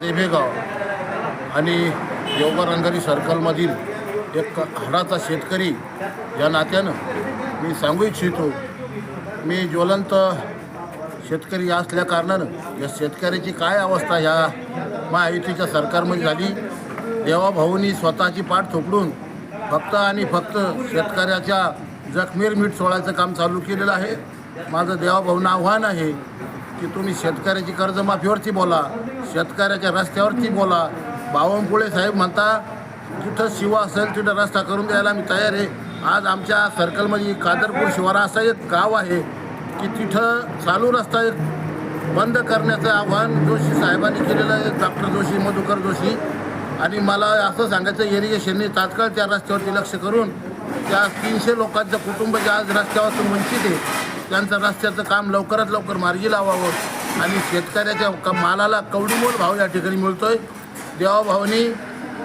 देवेगाव आणि देवगाव सर्कलमधील एक हाडाचा शेतकरी या नात्यानं मी सांगू इच्छितो मी ज्वलंत शेतकरी असल्या कारणानं या शेतकऱ्याची काय अवस्था ह्या महायुतीच्या सरकारमध्ये झाली देवाभाऊनी स्वतःची पाठ थोपडून फक्त आणि फक्त शेतकऱ्याच्या जखमीर मीठ सोडायचं काम चालू केलेलं आहे. माझं देवाभाऊंना आव्हान आहे की तुम्ही शेतकऱ्याची कर्जमाफीवरती बोला शेतकऱ्याच्या रस्त्यावरती बोला. बावनकुळे साहेब म्हणता जिथं शिवा असेल तिथं रस्ता करून द्यायला मी तयार आहे. आज आमच्या सर्कलमध्ये कादरपूर शिवारा असं एक गाव आहे की तिथं चालू रस्ता एक बंद करण्याचं आव्हान जोशी साहेबांनी केलेलं आहे डॉक्टर जोशी मधुकर जोशी. आणि मला असं सांगायचं इरिगेशनने तात्काळ त्या रस्त्यावरती लक्ष करून त्या तीनशे लोकांचं कुटुंब जे आज रस्त्यावरून वंचित आहे त्यांचं रस्त्याचं काम लवकरात लवकर मार्गी लावावं. आणि शेतकऱ्याच्या क मालाला कवडीमोल भाव या ठिकाणी मिळतोय. देवाभावनी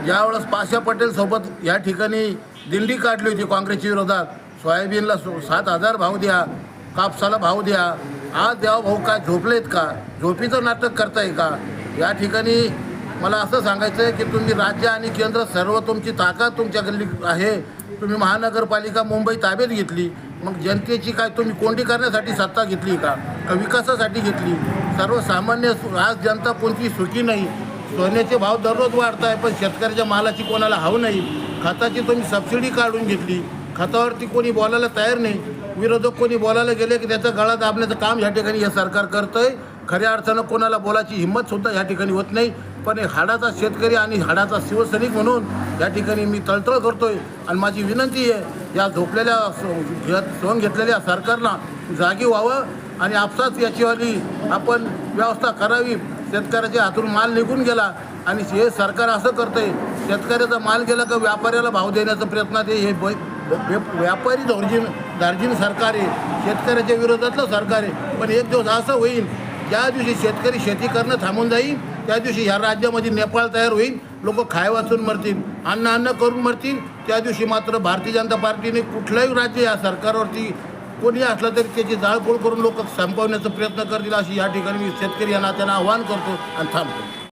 ज्यावेळेस पाशा पटेलसोबत या ठिकाणी दिंडी काढली होती काँग्रेसच्या विरोधात सोयाबीनला सो सात हजार भाव द्या कापसाला भाव द्या. आज देवाभाऊ काय झोपलेत का? झोपीचं नाटक करताय का? या ठिकाणी मला असं सांगायचं आहे की तुम्ही राज्य आणि केंद्र सर्व तुमची ताकद तुमच्या गल्ली आहे. तुम्ही महानगरपालिका मुंबई ताब्यात घेतली मग जनतेची काय तुम्ही कोंडी करण्यासाठी सत्ता घेतली का? विकासासाठी घेतली? सर्वसामान्य आज जनता कोणती सुखी नाही. सोन्याचे भाव दररोज वाढत आहे पण शेतकऱ्याच्या मालाची कोणाला हवं नाही. खताची तुम्ही सबसिडी काढून घेतली. खतावरती कोणी बोलायला तयार नाही. विरोधक कोणी बोलायला गेले की त्याचा गळा दाबण्याचं काम ह्या ठिकाणी हे सरकार करतं आहे खऱ्या अर्थानं कोणाला बोलायची हिंमत सुद्धा ह्या ठिकाणी होत नाही. पण एक हाडाचा शेतकरी आणि हाडाचा शिवसैनिक म्हणून या ठिकाणी मी तळतळ करतोय. आणि माझी विनंती आहे या झोपलेल्या स- सोंग घेतलेल्या सरकारला जागी व्हावं आणि आपसाच याचीवाली आपण व्यवस्था करावी. शेतकऱ्याच्या हातून माल निघून गेला आणि हे सरकार असं करतंय शेतकऱ्याचा माल गेला का व्यापाऱ्याला भाव देण्याचा प्रयत्न ते हे बै- व्यापारी धोरजीन दार्जिन सरकार आहे. शेतकऱ्याच्या विरोधातलं सरकार आहे. पण एक दिवस असं होईल ज्या दिवशी शेतकरी शेती करणं थांबून जाईल त्या दिवशी ह्या राज्यामध्ये नेपाळ तयार होईल लोक खाय वाचून मरतील अन्न अन्न करून मरतील त्या दिवशी मात्र भारतीय जनता पार्टीने कुठलंही राज्य या सरकारवरती कोणी असलं तरी त्याची जाळपोळ करून लोक संपवण्याचा प्रयत्न करतील अशी या ठिकाणी मी शेतकरी या नात्यानं आवाहन करतो आणि थांबतो.